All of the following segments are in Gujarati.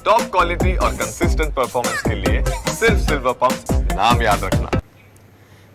टॉप क्वालिटी और कंसिस्टेंट परफॉर्मेंस के लिए सिर्फ सिल्वर पंप नाम याद रखना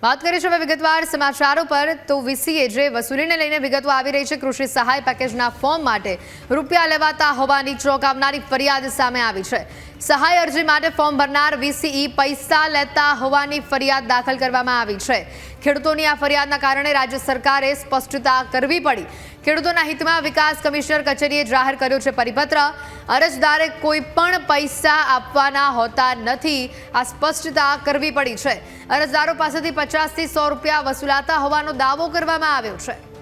વાત કરીશું હવે વિગતવાર સમાચારો પર તો વીસીએ જે વસૂલીને લઈને વિગતો આવી રહી છે કૃષિ સહાય પેકેજના ફોર્મ માટે રૂપિયા લેવાતા હોવાની ચોંકાવનારી ફરિયાદ સામે આવી છે સહાય અરજી માટે ફોર્મ ભરનાર વીસીઈ પૈસા લેતા હોવાની ફરિયાદ દાખલ કરવામાં આવી છે. ખેડૂતોની આ ફરિયાદના કારણે રાજ્ય સરકારે સ્પષ્ટતા કરવી પડી. ખેડૂતોના હિતમાં વિકાસ કમિશનર કચેરીએ જાહેર કર્યો છે પરિપત્ર. અરજદારે કોઈ પણ પૈસા આપવાના હોતા નથી. આ સ્પષ્ટતા કરવી પડી છે. અરજદારો પાસેથી પચાસથી સો રૂપિયા વસૂલાતા હોવાનો દાવો કરવામાં આવ્યો છે.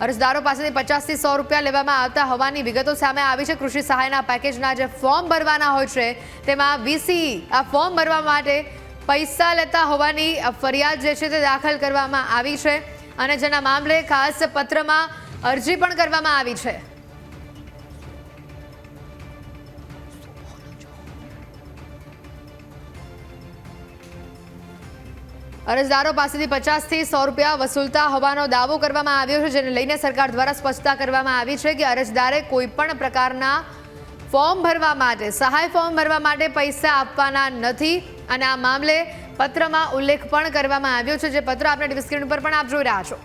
અરજદારો પાસેથી પચાસથી સો રૂપિયા લેવામાં આવતા હોવાની વિગતો સામે આવી છે. કૃષિ સહાયના પેકેજના જે ફોર્મ ભરવાના હોય છે, તેમાં વીસી આ ફોર્મ ભરવા માટે પૈસા લેતા હોવાની ફરિયાદ જે છે તે દાખલ કરવામાં આવી છે અને જેના મામલે ખાસ પત્રમાં અરજી પણ કરવામાં આવી છે. અરજદારો પાસેથી પચાસથી સો રૂપિયા વસૂલતા હોવાનો દાવો કરવામાં આવ્યો છે, જેને લઈને સરકાર દ્વારા સ્પષ્ટતા કરવામાં આવી છે કે અરજદારે કોઈપણ પ્રકારના ફોર્મ ભરવા માટે, સહાય ફોર્મ ભરવા માટે પૈસા આપવાના નથી. અને આ મામલે પત્રમાં ઉલ્લેખ પણ કરવામાં આવ્યો છે, જે પત્ર આપણે ટીવી સ્ક્રીન ઉપર પણ આપ જોઈ રહ્યા છો.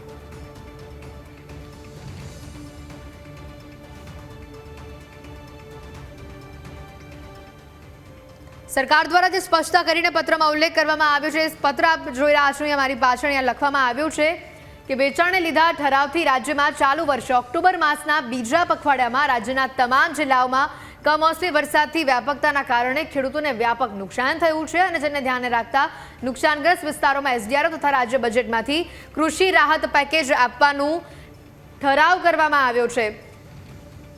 સરકાર દ્વારા જે સ્પષ્ટતા કરીને પત્રમાં ઉલ્લેખ કરવામાં આવ્યો છે, એ પત્ર આપ જોઈ રહ્યા છો અમારી મારી પાછળ અહીંયા લખવામાં આવ્યું છે કે વેચાણને લીધા ઠરાવથી રાજ્યમાં ચાલુ વર્ષે ઓક્ટોબર માસના બીજા પખવાડિયામાં રાજ્યના તમામ જિલ્લાઓમાં કમોસમી વરસાદથી વ્યાપકતાના કારણે ખેડૂતોને વ્યાપક નુકસાન થયું છે અને જેને ધ્યાને રાખતા નુકસાનગ્રસ્ત વિસ્તારોમાં એસડીઆરએફ તથા રાજ્ય બજેટમાંથી કૃષિ રાહત પેકેજ આપવાનું ઠરાવ કરવામાં આવ્યો છે.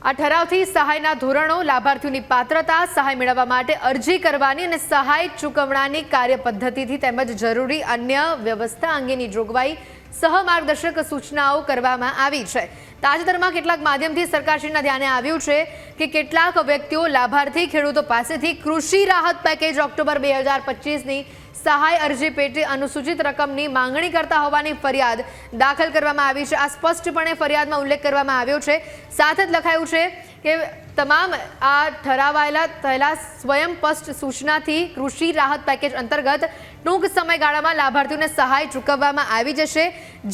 આ ઠરાવથી સહાયના ધોરણો, લાભાર્થીઓની પાત્રતા, સહાય મેળવવા માટે અરજી કરવાની અને સહાય ચૂકવણાની કાર્યપદ્ધતિથી તેમજ જરૂરી અન્ય વ્યવસ્થા અંગેની જોગવાઈ સહમાર્ગદર્શક સૂચનાઓ કરવામાં આવી છે. તાજેતરમાં કેટલાક માધ્યમથી સરકારશ્રીના ધ્યાને આવ્યું છે કે કેટલાક વ્યક્તિઓ લાભાર્થી ખેડૂતો પાસેથી કૃષિ રાહત પેકેજ ઓક્ટોબર બે હજાર પચીસની સહાય અરજી પેટે અનુસૂચિત રકમની માંગણી કરતા હોવાની ફરિયાદ દાખલ કરવામાં આવી છે. આ સ્પષ્ટપણે ફરિયાદમાં ઉલ્લેખ કરવામાં આવ્યો છે. સાથે જ લખાયું છે કે તમામ આ ઠરાવાયેલા થયેલા સ્વયંપષ્ટ સૂચનાથી કૃષિ રાહત પેકેજ અંતર્ગત ટૂંક સમયગાળામાં લાભાર્થીઓને સહાય ચૂકવવામાં આવી જશે.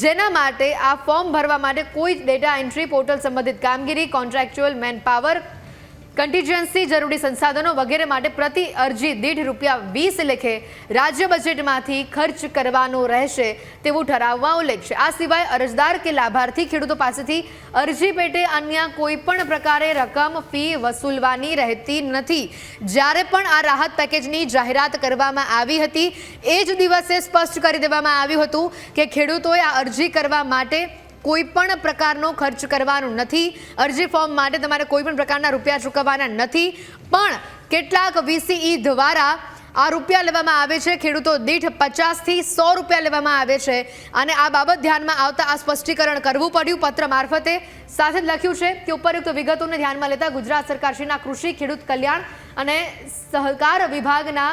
જેના માટે આ ફોર્મ ભરવા માટે કોઈ ડેટા એન્ટ્રી પોર્ટલ સંબંધિત કામગીરી, કોન્ટ્રાક્ચ્યુઅલ મેન પાવર કન્ટીજન્સી જરૂરી સંસાધનો વગેરે માટે પ્રતિ અરજી દીઠ રૂપિયા વીસ લેખે રાજ્ય બજેટમાંથી ખર્ચ કરવાનો રહેશે તેવું ઠરાવવા ઉલ્લેખ છે. આ સિવાય અરજદાર કે લાભાર્થી ખેડૂતો પાસેથી અરજી પેટે અન્ય કોઈ પણ પ્રકારે રકમ, ફી વસૂલવાની રહેતી નથી. જ્યારે પણ આ રાહત પેકેજની જાહેરાત કરવામાં આવી હતી, એ જ દિવસે સ્પષ્ટ કરી દેવામાં આવ્યું હતું કે ખેડૂતોએ આ અરજી કરવા માટે કોઈ પણ પ્રકારનો ખર્ચ કરવાનો નથી. અરજી ફોર્મ માટે તમારે કોઈ પણ પ્રકારના રૂપિયા ચૂકવવાના નથી. પણ કેટલાક વીસીઈ દ્વારા આ રૂપિયા લેવામાં આવે છે. ખેડૂતો દીઠ પચાસથી સો રૂપિયા લેવામાં આવે છે. અને આ બાબત ધ્યાનમાં આવતા આ સ્પષ્ટીકરણ કરવું પડ્યું પત્ર મારફતે. સાથે જ લખ્યું છે કે ઉપરયુક્ત વિગતોને ધ્યાનમાં લેતા ગુજરાત સરકારશ્રીના કૃષિ ખેડૂત કલ્યાણ અને સહકાર વિભાગના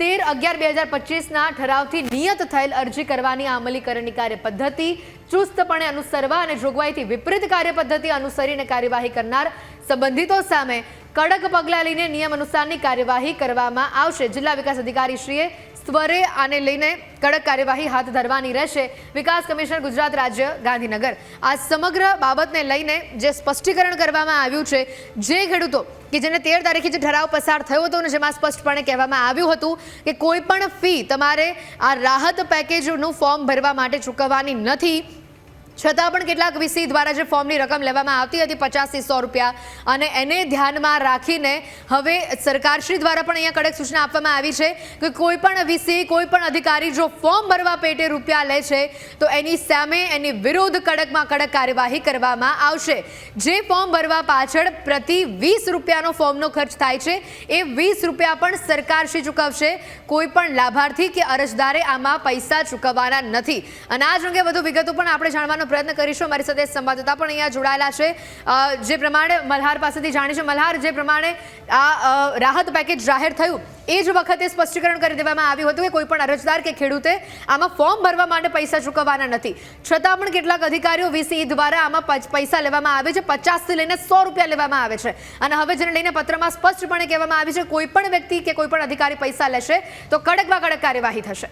તેર અગિયાર બે હજાર પચીસના ઠરાવથી નિયત થયેલ અરજી કરવાની અમલીકરણની કાર્યપદ્ધતિ ચુસ્તપણે અનુસરવા અને જોગવાઈથી વિપરીત કાર્યપદ્ધતિ અનુસરીને કાર્યવાહી કરનાર સંબંધિતો સામે કડક પગલાં લઈને નિયમ અનુસારની કાર્યવાહી કરવામાં આવશે. જિલ્લા વિકાસ અધિકારીશ્રીએ સ્વરે આને લઈને કડક કાર્યવાહી હાથ ધરવાની રહેશે. વિકાસ કમિશનર ગુજરાત રાજ્ય, ગાંધીનગર. આ સમગ્ર બાબતને લઈને જે સ્પષ્ટીકરણ કરવામાં આવ્યું છે, જે ખેડૂતો કે જેને તેર તારીખે જે ઠરાવ પસાર થયો હતો અને જેમાં સ્પષ્ટપણે કહેવામાં આવ્યું હતું કે કોઈ પણ ફી તમારે આ રાહત પેકેજનું ફોર્મ ભરવા માટે ચૂકવવાની નથી. છતાં પણ કેટલાક વીસી દ્વારા જે ફોર્મની રકમ લેવામાં આવતી હતી, પચાસથી સો રૂપિયા. અને એને ધ્યાનમાં રાખીને હવે સરકારશ્રી દ્વારા પણ અહીંયા કડક સૂચના આપવામાં આવી છે કે કોઈ પણ વીસી કોઈ પણ અધિકારી જો ફોર્મ ભરવા પેટે રૂપિયા લે છે, તો એની સામે એની વિરુદ્ધ કડકમાં કડક કાર્યવાહી કરવામાં આવશે. જે ફોર્મ ભરવા પાછળ પ્રતિ વીસ રૂપિયાનો ફોર્મનો ખર્ચ થાય છે, એ વીસ રૂપિયા પણ સરકારશ્રી ચૂકવશે. કોઈ પણ લાભાર્થી કે અરજદારે આમાં પૈસા ચૂકવવાના નથી. અને આ જ અંગે વધુ વિગતો પણ આપણે જાણવાનો પ્રયત્ન કરીશું. અમારી સાથે સંવાદદાતા પણ અહીંયા જોડાયેલા છે. જે પ્રમાણે મલ્હાર પાસેથી જાણીશું મલ્હાર, જે પ્રમાણે આ રાહત પેકેજ જાહેર થયું, એ જ વખતે સ્પષ્ટીકરણ કરી દેવામાં આવ્યું હતું કે કોઈ પણ અરજદાર કે ખેડૂતે આમાં ફોર્મ ભરવા માટે પૈસા ચૂકવવાના નથી. છતાં પણ કેટલાક અધિકારીઓ વીસી દ્વારા આમાં પૈસા લેવામાં આવે છે. પચાસથી લઈને સો રૂપિયા લેવામાં આવે છે. અને હવે જેને લઈને પત્રમાં સ્પષ્ટપણે કહેવામાં આવ્યું છે, કોઈ પણ વ્યક્તિ કે કોઈ પણ અધિકારી પૈસા લેશે, તો કડકમાં કડક કાર્યવાહી થશે.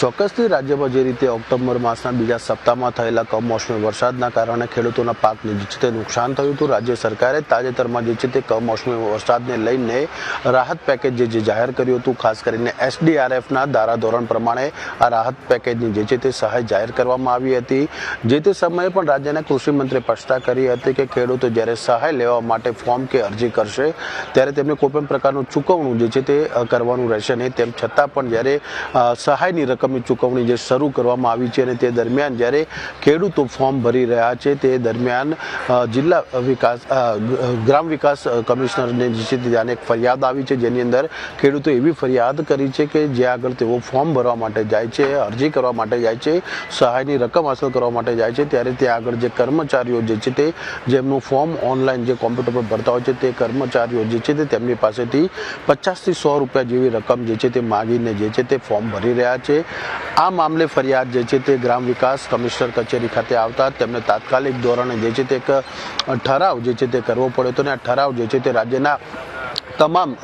ચોક્કસથી રાજ્યમાં જે રીતે ઓક્ટોબર માસના બીજા સપ્તાહમાં થયેલા કમોસમી વરસાદના કારણે ખેડૂતોના પાકને જે છે તે નુકસાન થયું હતું. રાજ્ય સરકારે તાજેતરમાં જે છે તે કમોસમી વરસાદને લઈને રાહત પેકેજ જે જાહેર કર્યું હતું. ખાસ કરીને એસડીઆરએફના ધારાધોરણ પ્રમાણે આ રાહત પેકેજની જે છે તે સહાય જાહેર કરવામાં આવી હતી. જે તે સમયે પણ રાજ્યના કૃષિમંત્રીએ સ્પષ્ટતા કરી હતી કે ખેડૂતો જ્યારે સહાય લેવા માટે ફોર્મ કે અરજી કરશે, ત્યારે તેમને કોઈપણ પ્રકારનું ચૂકવણું જે છે તે કરવાનું રહેશે નહીં. તેમ છતાં પણ જ્યારે સહાયની સહાયની રકમની ચૂકવણી જે શરૂ કરવામાં આવી છે અને તે દરમિયાન જ્યારે ખેડૂતો ફોર્મ ભરી રહ્યા છે, તે દરમિયાન જિલ્લા વિકાસ ગ્રામ વિકાસ કમિશનરને જે છે તે એક ફરિયાદ આવી છે. જેની અંદર ખેડૂતો એવી ફરિયાદ કરી છે કે જ્યાં આગળ તેઓ ફોર્મ ભરવા માટે જાય છે, અરજી કરવા માટે જાય છે, સહાયની રકમ હાંસલ કરવા માટે જાય છે, ત્યારે ત્યાં આગળ જે કર્મચારીઓ જે છે તે, જેમનું ફોર્મ ઓનલાઈન જે કોમ્પ્યુટર પર ભરતા હોય છે, તે કર્મચારીઓ જે છે તે તેમની પાસેથી પચાસથી સો રૂપિયા જેવી રકમ જે છે તે માગીને જે છે તે ફોર્મ ભરી રહ્યા છે. આ મામલે ફરિયાદ જે છે તે ગ્રામ વિકાસ કમિશનર કચેરી ખાતે આવતા તેમને તાત્કાલિક ધોરણે જે છે તે એક ઠરાવ જે છે તે કરવો પડ્યો હતો અને આ ઠરાવ જે છે તે રાજ્યના તમામ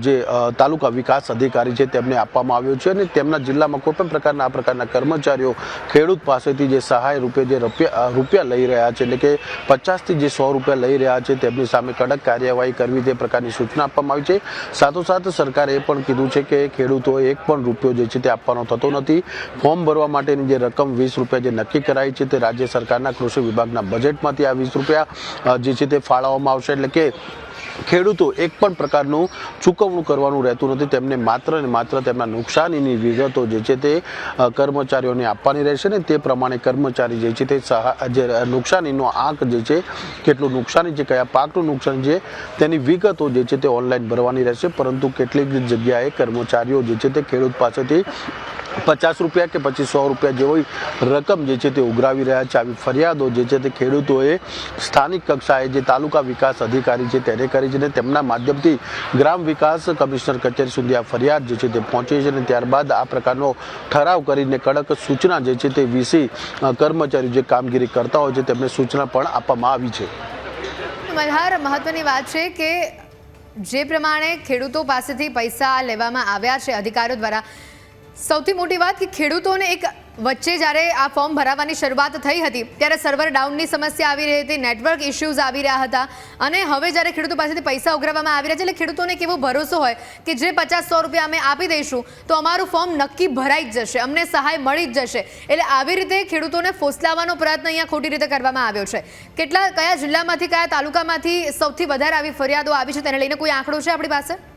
જે તાલુકા વિકાસ અધિકારી છે તેમને આપવામાં આવ્યો છે અને તેમના જિલ્લામાં કોઈપણ પ્રકારના આ પ્રકારના કર્મચારીઓ ખેડૂત પાસેથી જે સહાય રૂપે જે રૂપિયા રૂપિયા લઈ રહ્યા છે એટલે કે પચાસથી જે સો રૂપિયા લઈ રહ્યા છે તેમની સામે કડક કાર્યવાહી કરવી તે પ્રકારની સૂચના આપવામાં આવી છે. સાથોસાથ સરકારે એ પણ કીધું છે કે ખેડૂતોએ એક પણ રૂપિયો જે છે તે આપવાનો થતો નથી. ફોર્મ ભરવા માટેની જે રકમ વીસ રૂપિયા જે નક્કી કરાઈ છે તે રાજ્ય સરકારના કૃષિ વિભાગના બજેટમાંથી આ વીસ રૂપિયા જે છે તે ફાળવવામાં આવશે એટલે કે ખેડૂતો એક પણ પ્રકારનું ચૂકવણું કરવાનું રહેતું નથી. તેમને માત્ર ને માત્ર તેમના નુકસાનીની વિગતો જે છે તે કર્મચારીઓને આપવાની રહેશે ને તે પ્રમાણે કર્મચારી જે છે તે જે નુકસાનીનો આંક જે છે, કેટલું નુકસાની છે, કયા પાકનું નુકસાન છે, તેની વિગતો જે છે તે ઓનલાઈન ભરવાની રહેશે. પરંતુ કેટલીક જગ્યાએ કર્મચારીઓ જે છે તે ખેડૂત પાસેથી પચાસ રૂપિયા કે પછી સો રૂપિયા જેવી રકમ જે છે તે ઉઘરાવી રહ્યા છે. આવી ફરિયાદો જે છે તે ખેડૂતોએ સ્થાનિક કક્ષાએ જે તાલુકા વિકાસ અધિકારી છે તેને કરી છે અને તેમના માધ્યમથી ગ્રામ વિકાસ કમિશનર કચેરી સુધી આ ફરિયાદ જે છે તે પહોંચી છે અને ત્યારબાદ આ પ્રકારનો ઠરાવ કરીને કડક સૂચના જે છે તે વીસી કર્મચારીઓ જે કામગીરી કરતા હોય છે તેમને સૂચના પણ આપવામાં આવી છે. મલ્હાર, મહત્વની વાત છે કે જે પ્રમાણે ખેડૂતો પાસેથી પૈસા લેવામાં આવ્યા છે અધિકારીઓ દ્વારા સૌથી મોટી વાત કે ખેડૂતોને એક વચ્ચે જ્યારે આ ફોર્મ ભરાવાની શરૂઆત થઈ હતી, ત્યારે સર્વર ડાઉનની સમસ્યા આવી રહી હતી નેટવર્ક ઇશ્યુઝ આવી રહ્યા હતા અને હવે જ્યારે ખેડૂતો પાસેથી પૈસા ઉઘરાવવામાં આવી રહ્યા છે, એટલે ખેડૂતોને કેવો ભરોસો હોય કે જે પચાસ સો રૂપિયા અમે આપી દઈશું, તો અમારું ફોર્મ નક્કી ભરાઈ જ જશે, અમને સહાય મળી જ જશે. એટલે આવી રીતે ખેડૂતોને ફોસલાવવાનો પ્રયત્ન અહીંયા ખોટી રીતે કરવામાં આવ્યો છે. કેટલા, કયા જિલ્લામાંથી, કયા તાલુકામાંથી સૌથી વધારે આવી ફરિયાદો આવી છે, તેને લઈને કોઈ આંકડો છે આપણી પાસે?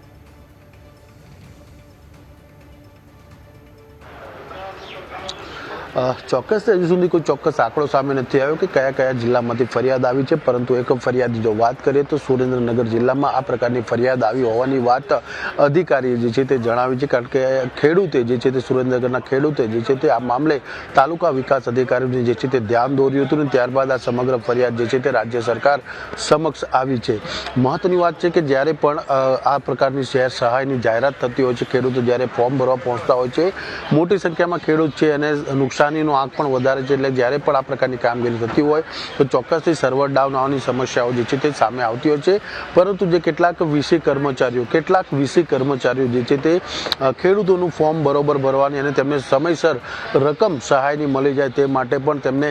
ચોક્કસ હજુ સુધી કોઈ ચોક્કસ આંકડો સામે નથી આવ્યો કે કયા કયા જિલ્લામાંથી ફરિયાદ આવી છે, પરંતુ એક ફરિયાદ જો વાત કરીએ તો સુરેન્દ્રનગર જિલ્લામાં આ પ્રકારની ફરિયાદ આવી હોવાની વાત અધિકારીએ જે છે તે જણાવી છે, કારણ કે ખેડૂતે જે છે તે સુરેન્દ્રનગરના ખેડૂતે જે છે તે આ મામલે તાલુકા વિકાસ અધિકારીઓને જે છે તે ધ્યાન દોર્યું હતું ને ત્યારબાદ આ સમગ્ર ફરિયાદ જે છે તે રાજ્ય સરકાર સમક્ષ આવી છે. મહત્વની વાત છે કે જ્યારે પણ આ પ્રકારની શહેર સહાયની જાહેરાત થતી હોય છે, ખેડૂતો જ્યારે ફોર્મ ભરવા પહોંચતા હોય છે, મોટી સંખ્યામાં ખેડૂત છે અને નુકસાનીનો આંક પણ વધારે છે એટલે જ્યારે પણ આ પ્રકારની કામગીરી થતી હોય, તો ચોક્કસથી સર્વર ડાઉન આવવાની સમસ્યાઓ જે છે તે સામે આવતી હોય છે. પરંતુ જે કેટલાક વીસી કર્મચારીઓ, કેટલાક વીસી કર્મચારીઓ જે છે તે ખેડૂતોનું ફોર્મ બરોબર ભરવાની અને તેમને સમયસર રકમ સહાયની મળી જાય તે માટે પણ તેમને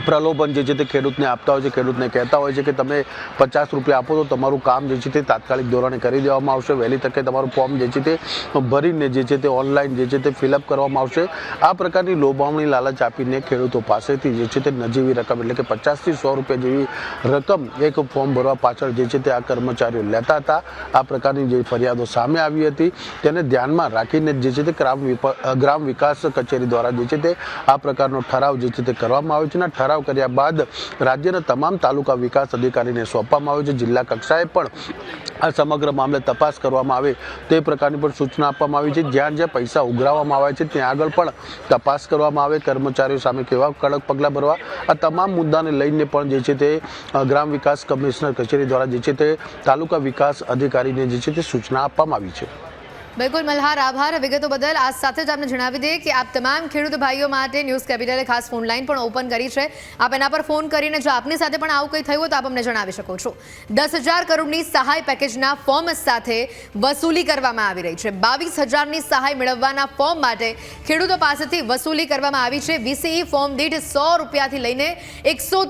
પ્રલોભન જે છે તે ખેડૂતને આપતા હોય છે ખેડૂતને કહેતા હોય છે કે તમે પચાસ રૂપિયા આપો તો તમારું કામ જે છે તે તાત્કાલિક ધોરણે કરી દેવામાં આવશે વહેલી તકે તમારું ફોર્મ જે છે તે ભરીને જે છે તે ઓનલાઈન જે છે તે ફિલઅપ કરવામાં આવશે આ પ્રકારની લોભામણી લાલચ આપીને ખેડૂતો પાસેથી જે છે તે નજીવી રકમ એટલે કે પચાસથી સો રૂપિયા જેવી રકમ એક ફોર્મ ભરવા પાછળ જે છે તે આ કર્મચારીઓ લેતા હતા આ પ્રકારની જે ફરિયાદો સામે આવી હતી તેને ધ્યાનમાં રાખીને જે છે તે ગ્રામ વિપ- ગ્રામ વિકાસ કચેરી દ્વારા જે છે તે આ પ્રકારનો ઠરાવ જે છે તે કરવામાં આવ્યો છે અને ઠરાવ કર્યા બાદ રાજ્યના તમામ તાલુકા વિકાસ અધિકારીને સોંપવામાં આવ્યો છે. જિલ્લા કક્ષાએ પણ આ સમગ્ર મામલે તપાસ કરવામાં આવે તે પ્રકારની પણ સૂચના આપવામાં આવી છે. જ્યાં જ્યાં પૈસા ઉઘરાવવામાં આવે છે, ત્યાં આગળ પણ તપાસ કરવામાં આવે. કર્મચારીઓ સામે કેવા કડક પગલાં ભરવા? આ તમામ મુદ્દાને લઈને પણ જે છે તે ગ્રામ વિકાસ કમિશનર કચેરી દ્વારા જે છે તે તાલુકા વિકાસ અધિકારીને જે છે તે સૂચના આપવામાં આવી છે. બિલકુલ મલ્હાર, આભાર. વિગતો બદલ આ સાથે જ આપને જણાવી દઈએ કે આપ તમામ ખેડૂત ભાઈઓ માટે ન્યૂઝ કેપિટલે ખાસ ફોન લાઈન પણ ઓપન કરી છે. આપ એના પર ફોન કરીને જો આપની સાથે પણ આવું કંઈ થયું તો આપ અમને જણાવી શકો છો. દસ હજાર કરોડની સહાય પેકેજના ફોર્મ સાથે વસૂલી કરવામાં આવી રહી છે. બાવીસ હજારની સહાય મેળવવાના ફોર્મ માટે ખેડૂતો પાસેથી વસૂલી કરવામાં આવી છે. વીસીઈ ફોર્મ દીઠ સો રૂપિયાથી લઈને એકસો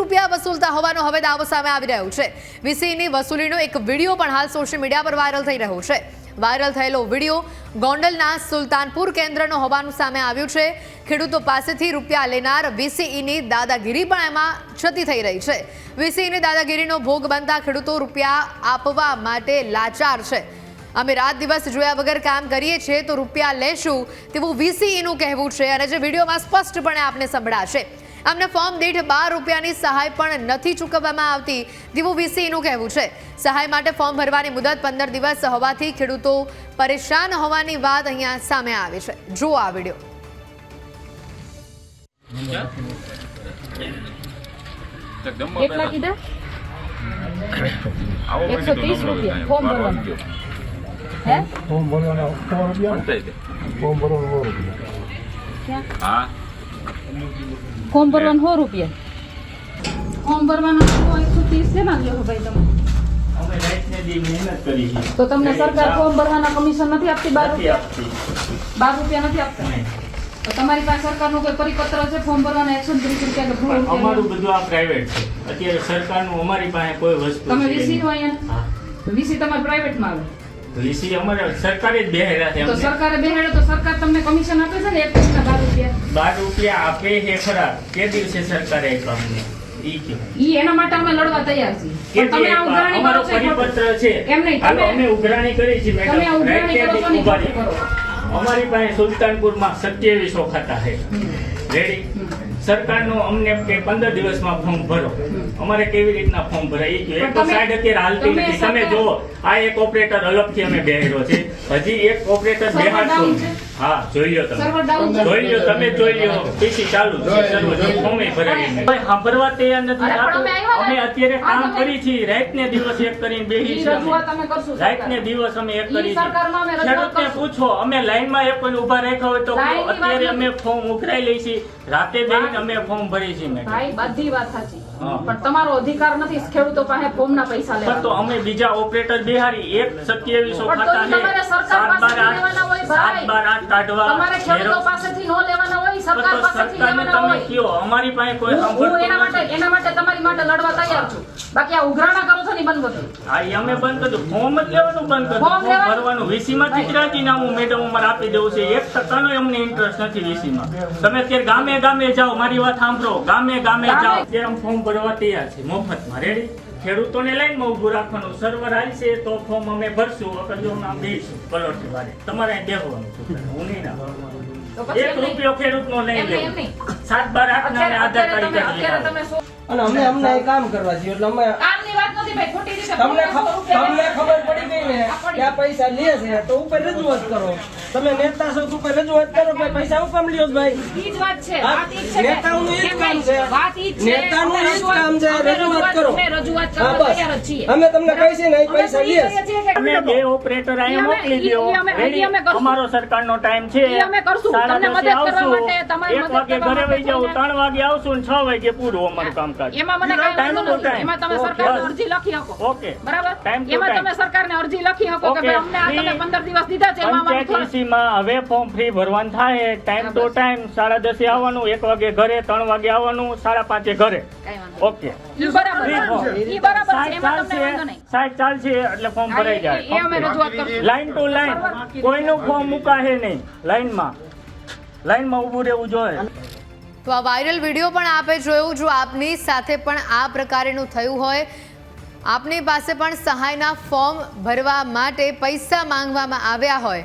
રૂપિયા વસૂલતા હોવાનો હવે દાવો સામે આવી રહ્યો છે. વીસીઈની વસૂલીનો એક વીડિયો પણ હાલ સોશિયલ મીડિયા પર વાયરલ થઈ રહ્યો છે. વાયરલ થયેલો વીડિયો ગોંડલના સુલતાનપુર કેન્દ્રનો હોવાનું સામે આવ્યું છે. ખેડૂતો પાસેથી રૂપિયા લેનાર વીસીઈની દાદાગીરી પણ એમાં છતી થઈ રહી છે. વીસીઈની દાદાગીરીનો ભોગ બનતા ખેડૂતો રૂપિયા આપવા માટે લાચાર છે. અમે રાત દિવસ જોયા વગર કામ કરીએ છીએ તો રૂપિયા લેશું તેવું વીસીઈનું કહેવું છે અને જે વિડીયોમાં સ્પષ્ટપણે આપને સંભળાશે. અમને ફોર્મ દીઠ બાર રૂપિયાની સહાય પણ નથી ચૂકવવામાં આવતી તેવું વીસીનું કહેવું છે. સહાય માટે ફોર્મ ભરવાની મુદત પંદર દિવસ હોવાથી ખેડૂતો પરેશાન હોવાની વાત અહીંયા સામે આવે છે. જુઓ આ વીડિયો. કેટલા કીધા? એકસો ત્રીસ રૂપિયા. ફોર્મ ભરવાનું. હે? ફોર્મ ભરવાના રૂપિયા ફોર્મ ભરવાનું રૂપિયા. ક્યાં હા. ફોર્મ ભરવાનું સો રૂપિયા. ફોર્મ ભરવાનું એકસો ત્રીસ છે ને લ્યો ભાઈ તમે? અમે રાતને દી મહેનત કરી છે. તો તમને સરકાર ફોર્મ ભરવાના કમિશન નથી આપતી બાર રૂપિયા? આપતી. બાર રૂપિયા નથી આપતા? તો તમારી પાસે સરકારનું કોઈ પરિપત્ર છે ફોર્મ ભરવાના એકસો ત્રીસ રૂપિયા અમારું બધું આ પ્રાઇવેટ છે. અત્યારે સરકારનું અમારી પાસે કોઈ વસ્તુ તમે વીસી હોય વીસી તમારે પ્રાઇવેટમાં આવે. વીસી અમારે સરકારે જ બેહેલા છે તો. સરકારે બેહાડે તો સરકાર તમને કમિશન આપે છે ને એક પૈસા બાર રૂપિયા? બાર રૂપિયા આપે છે ખરા. કે દિવસે સરકારે આપ્યા અમને? ઈ એના માટે અમે લડવા તૈયાર છીએ. તમે આ ઉઘરાણી કરો છો પરિપત્ર છે. એમ નહીં, તમે- અમે ઉઘરાણી કરી છે તમે આ ઉઘરાણી કરો છો ને અમારી પાસે સુલતાનપુરમાં સત્યાવીસો ખાતા છે રેડી સરકારનો અમને કે પંદર દિવસમાં ફોર્મ ભરો. અમારે કેવી રીતના ફોર્મ ભરાય? એ એક તો સાઈડ અત્યારે હાલતી નથી. તમે જુઓ આ એક ઓપરેટર અલગથી અમે બેહેરો છે. હજી એક ઓપરેટર બેહાડશો? હા જોઈ લો તમે. જોઈ લો તમે જોઈ લો પીસી ચાલુ છે નહીં. કોઈ સાંભળવા તૈયાર નથી. અમે. અત્યારે કામ કરી છીએ. રાત ને દિવસ એક કરીને બેહી કરશું રાત ને દિવસ અમે એક કરી સરકારમાં અમે રજૂઆત ખેડૂતને પૂછો અમે લાઈનમાં એક કોઈ ઊભા રાખ્યા હોય તો અત્યારે અમે ફોર્મ ઉઘરાઈ લઈ છીએ. રાતે બેહીને અમે ફોર્મ ભરી છીએ મેડમ. બધી વાત સાચી. પણ તમારો અધિકાર નથી ખેડૂતો પાસે ફોર્મના પૈસા લેવા. તો અમે બીજા ઓપરેટર બિહારી એક સત્યાવીસો પણ તો ખાતા છે. તમારે સરકાર પાસેથી લેવાના હોય, ભાઈ. સાત બાર આઠ કાઢવા તમારે ખેડૂતો પાસેથી નો લેવાના હોય સરકાર પાસેથી લેવાના તમે હોય. કયો અમારી પાસે કોઈ હું એના માટે એના માટે તમારી માટે લડવા તૈયાર છું. બાકી આ ઉઘરાણા કરો છો ને બંધ કરો હા અમે બંધ કર્યું ફોર્મ જ લેવાનું બંધ કર્યું ફોર્મ ફોર્મ ભરવાનું વીસી માં જ રાજીનામું મેડમ અમારે આપી દેવું છે. એક ટકાનો અમને ઇન્ટરેસ્ટ નથી વીસી માં. તમે અત્યારે ગામે ગામે જાઓ મારી વાત સાંભળો. ગામે ગામે જાઓ. અત્યારે અમે ભરવા તૈયાર છે. મફતમાં રેડી ખેડૂતોને લાઈનમાં ઊભું રાખવાનું સર્વર આવશે તો ફોર્મ અમે ભરશું. અગર જો દઈશું પલોઠી વાળે. તમારે બેહવાનું હું નહીં ના એક રૂપિયો ખેડૂતનો નહીં નહીં, લેવો. સાત બાર આઠ ના આધાર કાર્ડ તમે અત્યારે કાઢી તમે સો- અને અમને અમને અહીં કામ કરવા છીએ એટલે અમે કામની વાત નથી ભાઈ ખોટી રીતે તમને તમને ખબર પડી ગઈ ને કે આ પૈસા લે છે તો ઉપર રજૂઆત કરો. તમે નેતા છો તો ઉપર રજૂઆત કરો કે પૈસા હું કામ લ્યો ભાઈ? ઈ જ વાત છે વાત ઈ છે કે- ઈ જ કામ છે. વાત ઈ છે. નેતાનું અમે ઈ જ કામ છે, રજૂઆત કરો. અમે રજૂઆત કરવા તૈયાર છીએ. અમે તમને કહી ને પૈસા લે. કહીએ અમે બે ઓપરેટર અમે- મોકલી દો. અમારો સરકારનો ટાઈમ છે. અમે કરશું. સાડા તમને મદદ કરવા માટે, તમારી મદદ વાગે ઘરે વહી જાવ થઈને- વાગે આવશું ને છ વાગે પૂરું અમારું કામકાજ. એમાં મને કાંઈ વાંધો નથી. એમાં તમે સરકારને અરજી લખી શકો ઓકે બરાબર? એમાં તમે સરકારને અરજી લખી શકો કે ભાઈ અમને આ તમે Free. પંદર દિવસ દીધા છે એમાં અમારું પંચાયતમાં હવે ફોર્મ ફ્રી ભરવાનું થાય. ટાઈમ ટુ ટાઈમ સાડા દસે આવવાનું એક વાગે ઘરે ત્રણ વાગે આવવાનું સાડા પાંચે ઘરે. ઓકે સાહેબ બરાબર Free form. છે. ઈ બરાબર છે. એમાં તમને વાંધો ચાલશે નહીં. સાઈઠ ચાલશે એટલે ફોર્મ ભરાઈ એ- એ જાય લાઈન ટુ લાઈન કોઈનું ફોર્મ મુકાશે નહીં. લાઈનમાં લાઈનમાં ઊભું રહેવું જોઈએ. તો આ વાયરલ વીડિયો પણ આપે જોયું જો આપની સાથે પણ આ પ્રકારેનું થયું હોય. આપની પાસે પણ સહાયના ફોર્મ ભરવા માટે પૈસા માંગવામાં આવ્યા હોય.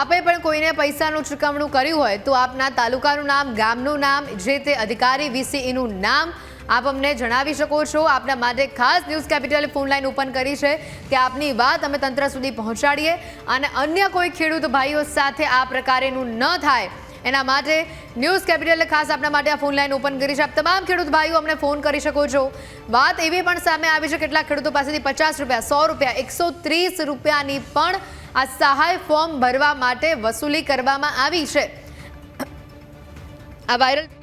આપે પણ કોઈને પૈસાનું ચૂકવણું કર્યું હોય તો આપના તાલુકાનું નામ, ગામનું નામ, જે તે અધિકારી વીસીઈનું નામ આપ અમને જણાવી શકો છો. આપના માટે ખાસ ન્યૂઝ કેપિટલે ફોનલાઈન ઓપન કરી છે કે આપની વાત અમે તંત્ર સુધી પહોંચાડીએ. અને અન્ય કોઈ ખેડૂત ભાઈઓ સાથે આ પ્રકારેનું ન થાય એના માટે ન્યૂઝ કેપિટલે ખાસ આપના માટે આ ફોન લાઈન ઓપન કરી છે. આપ તમામ ખેડૂત ભાઈઓ અમને ફોન કરી શકો છો. વાત એવી પણ સામે આવી છે, કેટલાક ખેડૂતો પાસેથી પચાસ રૂપિયા, સો રૂપિયા, એકસો ત્રીસ રૂપિયાની પણ આ સહાય ફોર્મ ભરવા માટે વસૂલી કરવામાં આવી છે. આ વાયરલ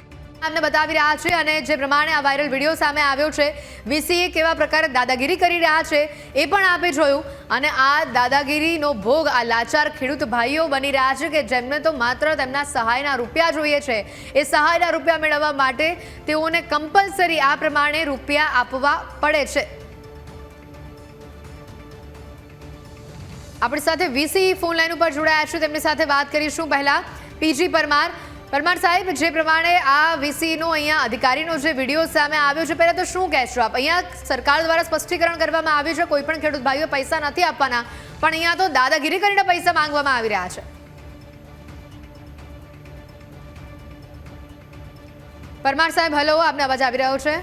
અમને બતાવી રહ્યા છે અને જે પ્રમાણે આ વાયરલ વીડિયો સામે આવ્યો છે વીસીએ કેવા પ્રકારે દાદાગીરી કરી રહ્યા છે એ પણ આપે જોયું. અને આ દાદાગીરીનો ભોગ, આ લાચાર ખેડૂત ભાઈઓ બની રહ્યા છે કે જેમને તો માત્ર તેમના સહાયના રૂપિયા જોઈએ છે. એ સહાયના રૂપિયા મેળવવા માટે તેઓને કમ્પલસરી આ પ્રમાણે રૂપિયા આપવા પડે છે. આપણી સાથે વીસી ફોન લાઈન ઉપર જોડાયા છે. તેમની સાથે વાત કરીશું પહેલા પીજી પરમાર. પરમાર સાહેબ જે પ્રમાણે આ વીસીનો અહીંયા અધિકારીનો જે વીડિયો સામે આવ્યો છે પહેલા તો શું કહેશો આપ? અહીંયા સરકાર દ્વારા સ્પષ્ટીકરણ કરવામાં આવ્યું છે કોઈ પણ ખેડૂત ભાઈઓ પૈસા નથી આપવાના પણ અહીંયા તો દાદાગીરી કરીને પૈસા માંગવામાં આવી રહ્યા છે. પરમાર સાહેબ હલો આપને અવાજ આવી રહ્યો છે?